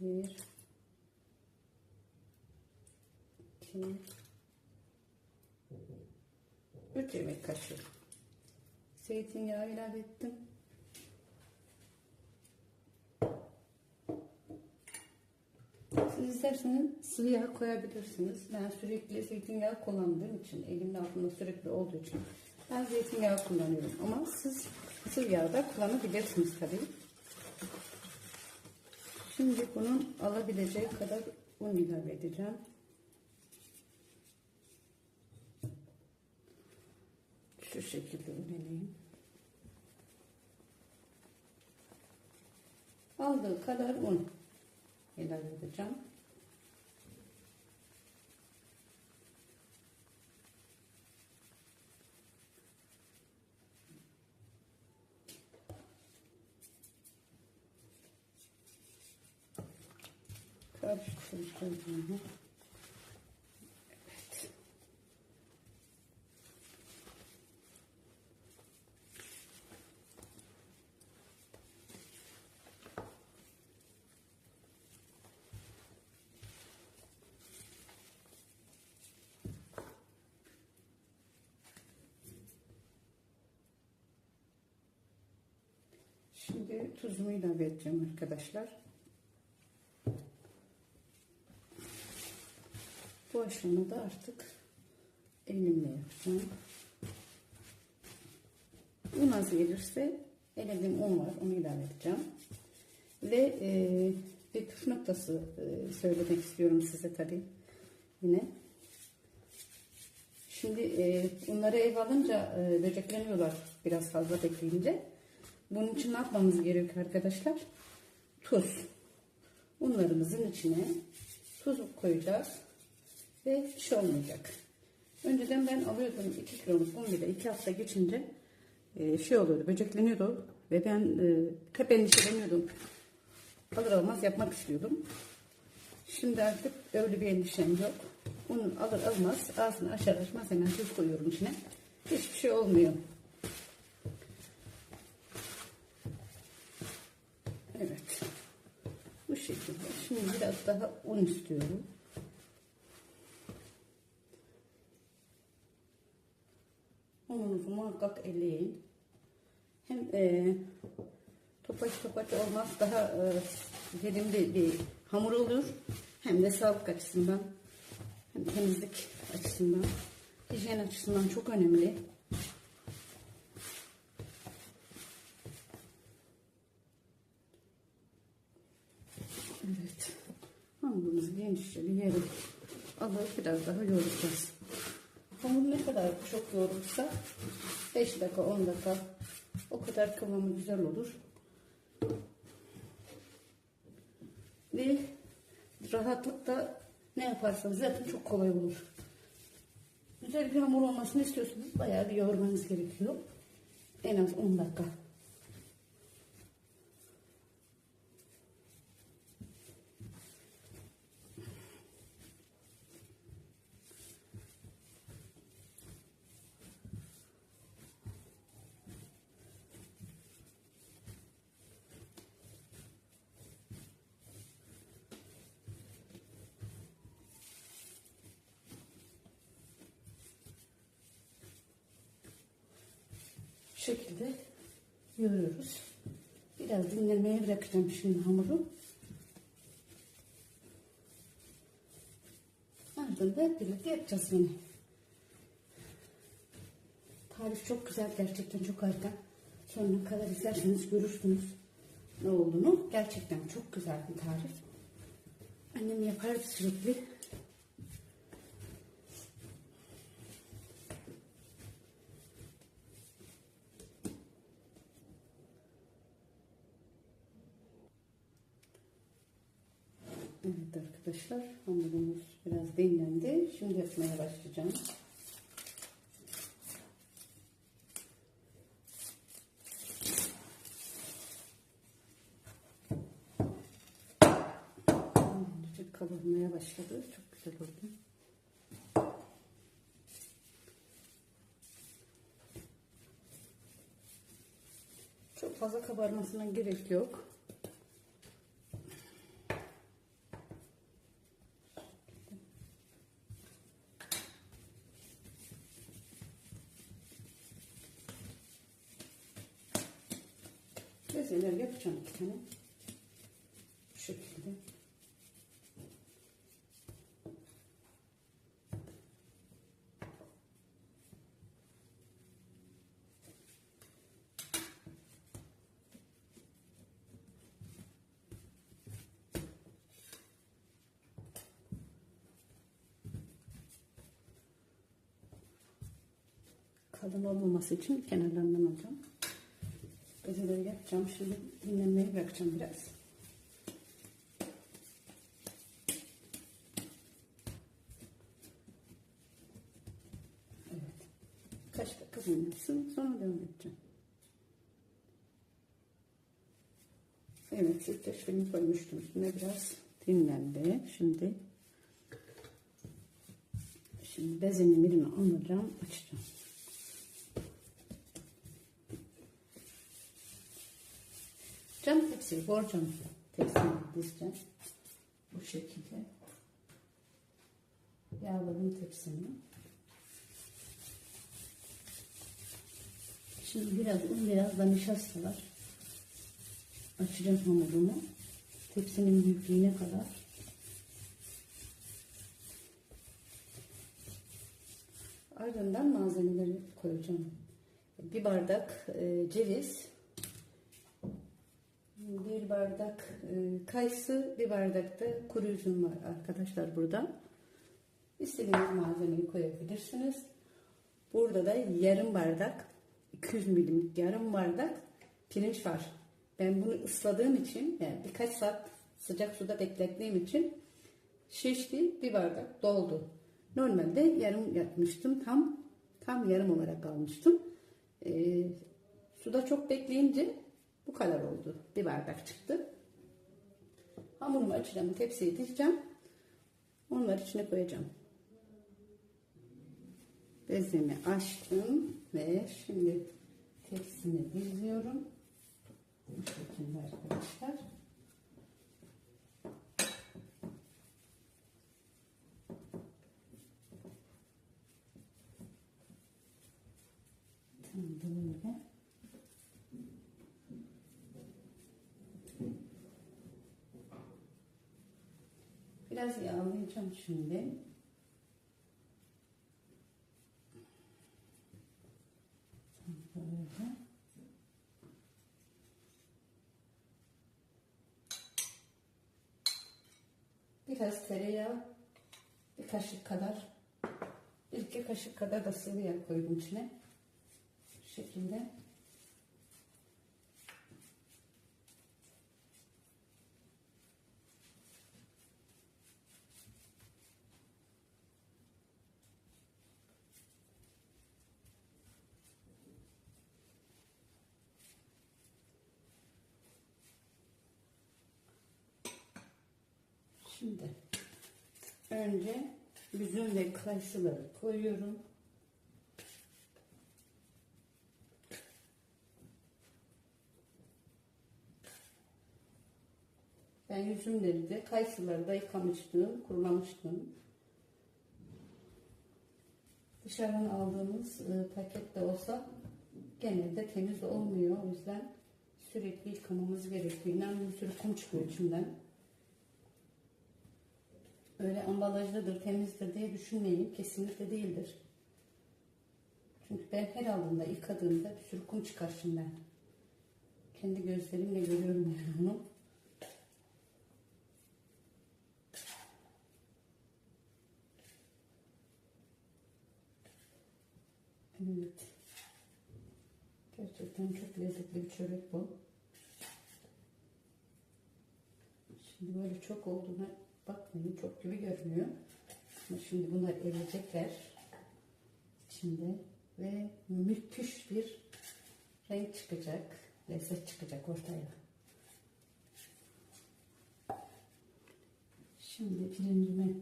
Bir. iki, Üç yemek kaşığı. Zeytinyağı ilave ettim. Siz isterseniz sıvı yağ koyabilirsiniz. Ben sürekli zeytinyağı kullandığım için, elimin altında sürekli olduğu için ben zeytinyağı kullanıyorum. Ama siz sıvı yağ da kullanabilirsiniz tabii. Şimdi bunun alabileceği kadar un ilave edeceğim. Şu şekilde unlayayım. Aldığı kadar un ilave edeceğim. Karıştıracağım. Evet. Şimdi tuzumu ilave edeceğim arkadaşlar. Aşamada artık elimle yapacağım. Un az gelirse elediğim un var onu ilave edeceğim. Ve e, bir püf noktası e, söylemek istiyorum size tabi yine. Şimdi e, unları ev alınca e, böcekleniyorlar biraz fazla bekleyince. Bunun için ne yapmamız gerekiyor arkadaşlar? Tuz. Unlarımızın içine tuz koyacağız ve hiç şey olmayacak. Önceden ben alıyordum 2 kiloluk un bile 2 hafta geçince e, şey oluyordu böcekleniyordu ve ben e, hep endişeleniyordum. Alır almaz yapmak istiyordum. Şimdi artık öyle bir endişem yok. Un alır almaz ağzını açar açmaz hemen tuz koyuyorum içine. Hiçbir şey olmuyor. Evet. Bu şekilde. Şimdi biraz daha un istiyorum. Ununuzu muhakkak eleyin. Hem e, topaç topaç olmaz. Daha e, bir hamur olur. Hem de sağlık açısından. Hem temizlik açısından. Hijyen açısından çok önemli. Evet. Hamurumuzu genişçe bir yere alıp biraz daha yoğuracağız. Hamur ne kadar çok yoğurursa 5 dakika 10 dakika o kadar kıvamı güzel olur. Ve rahatlıkla ne yaparsanız zaten çok kolay olur. Güzel bir hamur olmasını istiyorsanız bayağı bir yoğurmanız gerekiyor. En az 10 dakika. Şekilde yoğuruyoruz. Biraz dinlenmeye bırakacağım şimdi hamuru. Ardından hep birlikte yapacağız yine. Tarif çok güzel gerçekten çok harika. Sonuna kadar izlerseniz görürsünüz ne olduğunu. Gerçekten çok güzel bir tarif. Annem yapardı sürekli. Evet arkadaşlar hamurumuz biraz dinlendi. Şimdi yapmaya başlayacağım. Hamurcuk kabarmaya başladı. Çok güzel oldu. Çok fazla kabarmasına gerek yok. Yapacağım iki tane. Bu şekilde. kalın olmaması için kenarlarından alacağım. Bezeleri yapacağım. Şimdi dinlenmeyi bırakacağım biraz. Evet. Kaç dakika dinlensin. Sonra devam edeceğim. Evet, sütleşmemi koymuştum üstüne biraz dinlendi. Şimdi şimdi bezenin birini alacağım, açacağım. Tepsi, borcam tepsini dizeceğim. Bu şekilde. Yağladım tepsimi. Şimdi biraz un, biraz da nişasta var. Açacağım hamurumu. Tepsinin büyüklüğüne kadar. Ardından malzemeleri koyacağım. Bir bardak e, ceviz, bir bardak e, kayısı, bir bardak da kuru üzüm var arkadaşlar burada. İstediğiniz malzemeyi koyabilirsiniz. Burada da yarım bardak, 200 milimlik yarım bardak pirinç var. Ben bunu ısladığım için, yani birkaç saat sıcak suda beklettiğim için şişti, bir bardak doldu. Normalde yarım yapmıştım, tam tam yarım olarak almıştım. Ee, suda çok bekleyince bu kadar oldu. Bir bardak çıktı. Hamurumu açacağım. Tepsiye dizeceğim. Onları içine koyacağım. Bezemi açtım ve şimdi tepsime diziyorum. Bu şekilde arkadaşlar. Tam böyle. Yağlayacağım şimdi. Böyle. Biraz tereyağı, bir kaşık kadar, bir iki kaşık kadar da sıvı yağ koydum içine. Bu şekilde. Şimdi önce üzüm ve kayısıları koyuyorum. Ben üzümleri de kayısıları da yıkamıştım, kurulamıştım. Dışarıdan aldığımız e, pakette olsa genelde temiz olmuyor. O yüzden sürekli yıkamamız gerekiyor. İnanın bir sürü kum çıkıyor içinden öyle ambalajlıdır, temizdir diye düşünmeyin. Kesinlikle değildir. Çünkü ben her aldığımda, yıkadığımda bir sürü kum çıkar şimdiden. Kendi gözlerimle görüyorum yani onu. Evet. Gerçekten çok lezzetli bir çörek bu. Şimdi böyle çok olduğuna bakmayın çok gibi görünüyor. Şimdi bunlar eriyecekler içinde ve müthiş bir renk çıkacak, lezzet çıkacak ortaya. Şimdi pirincimi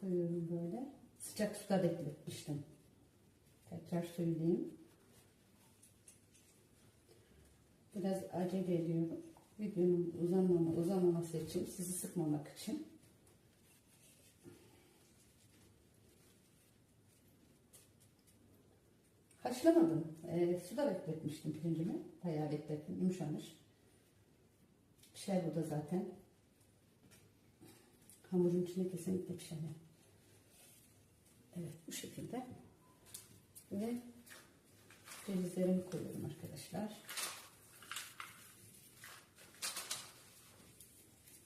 koyuyorum böyle. Sıcak suda bekletmiştim. Tekrar söyleyeyim. Biraz acele ediyorum. Videonun uzanmama, uzamaması için, sizi sıkmamak için. Haşlamadım. Ee, suda bekletmiştim pirincimi. Bayağı beklettim. Yumuşamış. Pişer bu da zaten. Hamurun içine kesinlikle pişemiyor. Evet bu şekilde. Ve cevizlerimi koyuyorum arkadaşlar.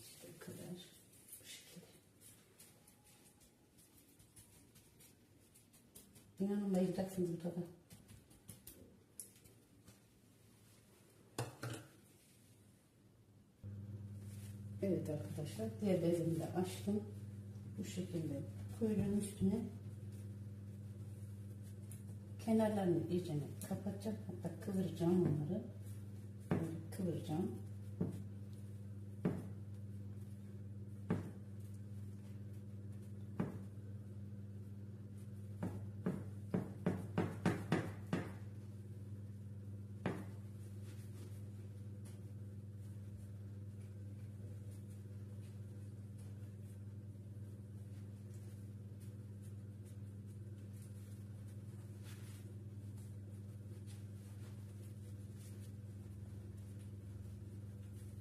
İşte bu kadar. Bu şekilde. İnanın bayılacaksınız bu tada. Evet arkadaşlar diğer bezimi de açtım. Bu şekilde kuyruğun üstüne kenarlarını iyice kapatacağım. Hatta kıvıracağım onları. Böyle kıvıracağım.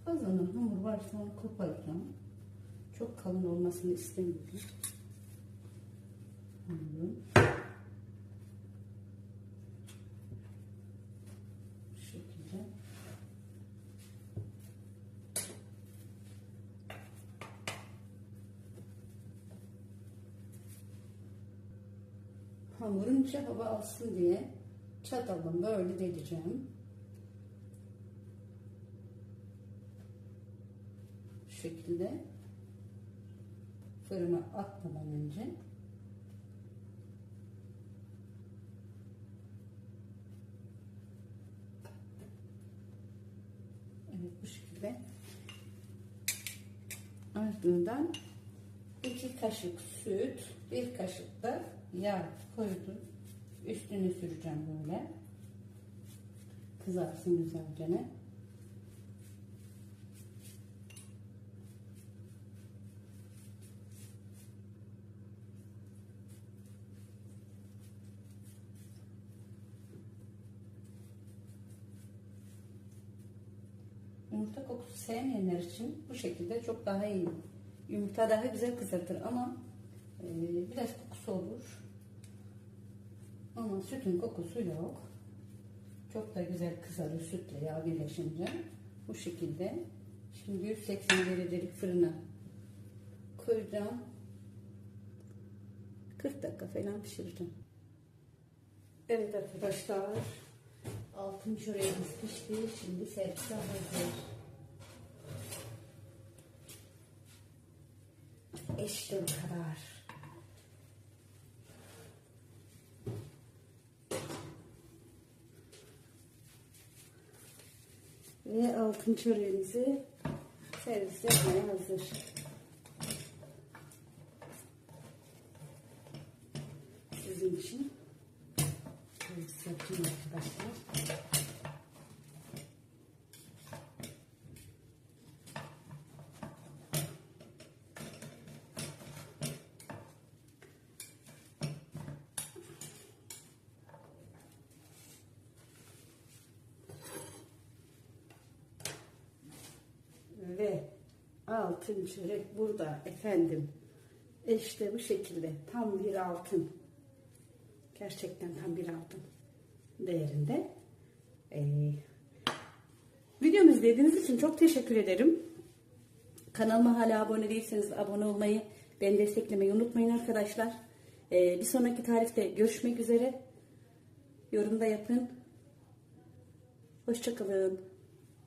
Fazladan hamur varsa onu koparacağım. Çok kalın olmasını istemiyorum. Hamurun. Bu şekilde. Hava alsın diye çatalla böyle deleceğim. Şekilde fırına atmadan önce Evet bu şekilde ardından iki kaşık süt bir kaşık da yağ koydum. Üstüne süreceğim böyle. Kızarsın güzelce ne Yumurta kokusu sevmeyenler için bu şekilde çok daha iyi. Yumurta daha güzel kızartır ama e, biraz kokusu olur. Ama sütün kokusu yok. Çok da güzel kızarır sütle yağ birleşince. Bu şekilde. Şimdi 180 derecelik fırına koyacağım. 40 dakika falan pişireceğim. Evet arkadaşlar. Altın çöreğimiz pişti. Şimdi servise hazır. Bu kadar. Ve altın çöreğimizi servis yapmaya hazır. Sizin için servis yapayım arkadaşlar. Ve altın çörek burada efendim. İşte bu şekilde tam bir altın. Gerçekten tam bir altın değerinde. Ee, videomu izlediğiniz için çok teşekkür ederim. Kanalıma hala abone değilseniz abone olmayı, beni desteklemeyi unutmayın arkadaşlar. Ee, bir sonraki tarifte görüşmek üzere. Yorumda yapın. Hoşçakalın.